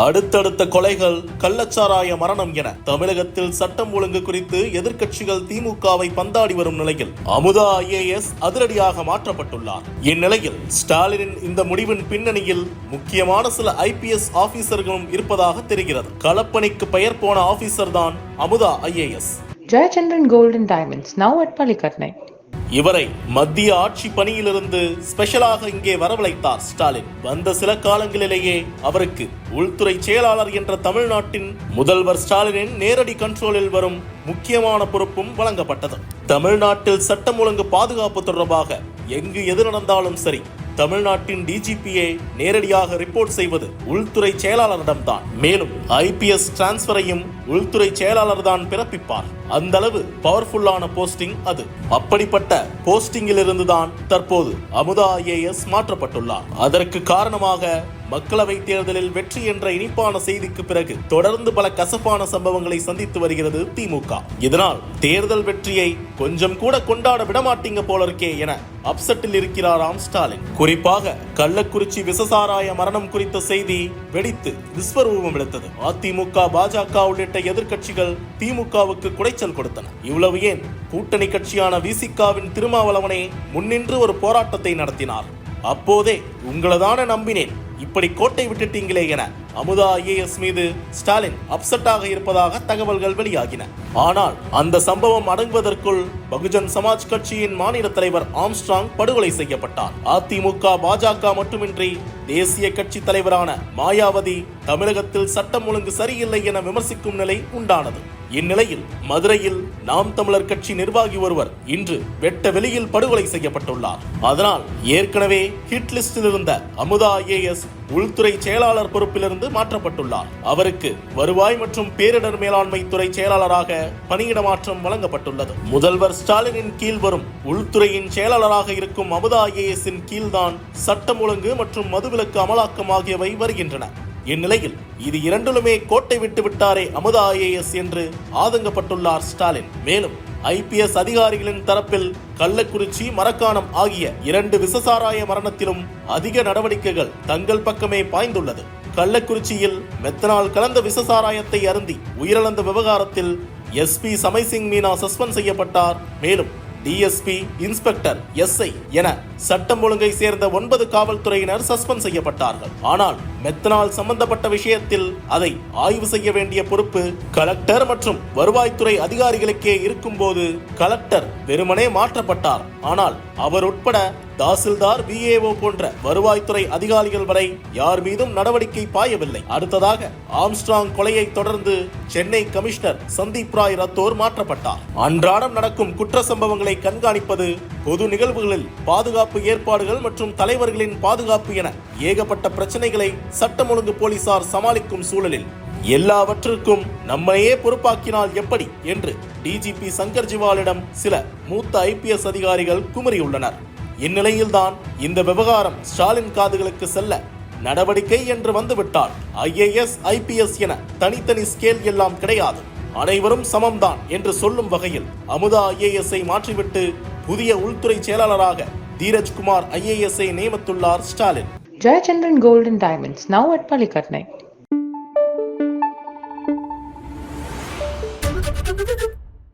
அடுத்தடுத்த கொலைகள் கள்ளச்சாராய மரணம் என தமிழகத்தில் சட்டம் ஒழுங்கு குறித்து எதிர்க்கட்சிகள் திமுகவை பந்தாடி வரும் நிலையில் அமுதா ஐஏஎஸ் அதிரடியாக மாற்றப்பட்டுள்ளார். இந்நிலையில் ஸ்டாலினின் இந்த முடிவின் பின்னணியில் முக்கியமான சில ஐபிஎஸ் ஆபீசர்களும் இருப்பதாக தெரிகிறது. களப்பணிக்கு பெயர் போன ஆபீசர் தான் Amudha IAS Jayachandran golden diamonds now at at இவரை மத்திய ஆட்சி பணியிலிருந்து ஸ்பெஷலாக இங்கே வரவழைத்தார் ஸ்டாலின். வந்த சில காலங்களிலேயே அவருக்கு உள்துறை செயலாளர் என்ற தமிழ்நாட்டின் முதல்வர் ஸ்டாலினின் நேரடி கண்ட்ரோலில் வரும் முக்கியமான பொறுப்பும் வழங்கப்பட்டது. தமிழ்நாட்டில் சட்டம் ஒழுங்கு பாதுகாப்பு தொடர்பாக எங்கு எது நடந்தாலும் சரி தமிழ்நாட்டின் டிஜிபியை நேரடியாக ரிப்போர்ட் செய்வது உள்துறை செயலாளரிடம்தான். மேலும் ஐபிஎஸ் டிரான்ஸ்பரையும் உள்துறை செயலாளர் தான் பிறப்பிப்பார். அந்த அளவு பவர்ஃபுல்லான போஸ்டிங் அது. அப்படிப்பட்ட போஸ்டிங்கிலிருந்து தான் தற்போது அமுதா ஐஏஎஸ் மாற்றப்பட்டுள்ளார். அதற்கு காரணமாக மக்களவை தேர்தலில் வெற்றி என்ற இனிப்பான செய்திக்கு பிறகு தொடர்ந்து பல கசப்பான சம்பவங்களை சந்தித்து வருகிறது திமுக. இதனால் தேர்தல் வெற்றியை கொஞ்சம் கூட கொண்டாட விடமாட்டீங்க போல இருக்கே என அப்செட்டில் இருக்கிறாராம் ஸ்டாலின். குறிப்பாக கள்ளக்குறிச்சி விசசாராய மரணம் குறித்த செய்தி வெடித்து விஸ்வரூபம் எடுத்தது. அதிமுக பாஜக உள்ளிட்ட எதிர்க்கட்சிகள் திமுகவுக்கு குடைச்சல் கொடுத்தன. இவ்வளவு ஏன் கூட்டணி கட்சியான விசிகாவின் திருமாவளவனே முன்னின்று ஒரு போராட்டத்தை நடத்தினார்? அப்போதே உங்களை தானே நம்பினேன். இப்படி கோட்டை விட்டுட்டீங்களே என அமுதா ஐஏஎஸ் மீது ஸ்டாலின் அப்செட்டாக இருப்பதாக தகவல்கள் வெளியாகின. ஆனால் அந்த சம்பவம் அடங்குவதற்குள் பகுஜன் சமாஜ் கட்சியின் மாநில தலைவர் ஆம்ஸ்ட்ராங் படுகொலை செய்யப்பட்டார். அதிமுக பாஜக மட்டுமின்றி தேசிய கட்சி தலைவரான மாயாவதி தமிழகத்தில் சட்டம் ஒழுங்கு சரியில்லை என விமர்சிக்கும் நிலை உண்டானது. இந்நிலையில் மதுரையில் நாம் தமிழர் கட்சி நிர்வாகி ஒருவர் இன்று வெட்ட வெளியில் படுகொலை செய்யப்பட்டுள்ளார். அதனால் ஏற்கனவே ஹிட் லிஸ்டில் இருந்த அமுதா ஐஏஎஸ் உள்துறை செயலாளர் பொறுப்பிலிருந்து மாற்றப்பட்டுள்ளார். அவருக்கு வருவாய் மற்றும் பேரிடர் மேலாண்மை துறை செயலாளராக பணியிட மாற்றம் வழங்கப்பட்டுள்ளது. முதல்வர் ஸ்டாலினின் கீழ் வரும் உள்துறையின் செயலாளராக இருக்கும் அமுதா ஐஏஎஸ் கீழ்தான் சட்டம் ஒழுங்கு மற்றும் மதுவிலக்கு அமலாக்கம் ஆகியவை வருகின்றன. இந்நிலையில் இது இரண்டிலுமே கோட்டை விட்டு விட்டாரே அமுதா ஐஏஎஸ் என்று ஆதங்கப்பட்டுள்ளார் ஸ்டாலின். மேலும் ஐபிஎஸ் அதிகாரிகளின் தரப்பில் கள்ளக்குறிச்சி மரக்காணம் ஆகிய இரண்டு விசசாராய மரணத்திலும் அதிக நடவடிக்கைகள் தங்கள் பக்கமே பாய்ந்துள்ளது. கள்ளக்குறிச்சியில் மெத்தனால் கலந்த விசசாராயத்தை அருந்தி உயிரிழந்த விவகாரத்தில் எஸ்பி சமைசிங் மீனா சஸ்பெண்ட் செய்யப்பட்டார். மேலும் டிஎஸ்பி இன்ஸ்பெக்டர் எஸ்ஐ என சட்டம் ஒழுங்கை சேர்ந்த ஒன்பது காவல்துறையினர் சஸ்பெண்ட் செய்யப்பட்டார்கள். ஆனால் மெத்தனால் சம்பந்தப்பட்ட விஷயத்தில் அதை ஆய்வு செய்ய வேண்டிய பொறுப்பு கலெக்டர் மற்றும் வருவாய்த்துறை அதிகாரிகளுக்கே இருக்கும்போது கலெக்டர் வெறுமனே மாற்றப்பட்டார். ஆனால் அவர் உட்பட தாசில்தார் விஏஓ போன்ற வருவாய்த்துறை அதிகாரிகள் வரை யார் மீதும் நடவடிக்கை பாயவில்லை. அடுத்ததாக ஆம்ஸ்ட்ராங் கொலையை தொடர்ந்து சென்னை கமிஷனர் சந்தீப் ராய் ரத்தோர் மாற்றப்பட்டார். அன்றாடம் நடக்கும் குற்ற சம்பவங்களை கண்காணிப்பது பொது நிகழ்வுகளில் பாதுகாப்பு ஏற்பாடுகள் மற்றும் தலைவர்களின் பாதுகாப்பு என ஏகப்பட்ட பிரச்சனைகளை சட்டம் ஒழுங்கு போலீசார் சமாளிக்கும் சூழலில் எல்லாவற்றிற்கும் நம்மையே பொறுப்பாக்கினால் எப்படி என்று டிஜிபி சங்கர் ஜிவாலிடம் சில மூத்த ஐபிஎஸ் அதிகாரிகள் குமரியுள்ளனர். இந்நிலையில்தான் இந்த விவகாரம் ஸ்டாலின் காதுகளுக்கு செல்ல நடவடிக்கை என்று வந்துவிட்டால் ஐஏஎஸ் ஐபிஎஸ் என தனித்தனி ஸ்கேல் எல்லாம் கிடையாது. அனைவரும் சமம்தான் என்று சொல்லும் வகையில் அமுதா ஐஏஎஸ்ஐ மாற்றிவிட்டு புதிய உள்துறை செயலாளராக தீரஜ்குமார் ஐஏஎஸ்ஐ நியமித்துள்ளார் Stalin. Jayachandran golden diamonds now at at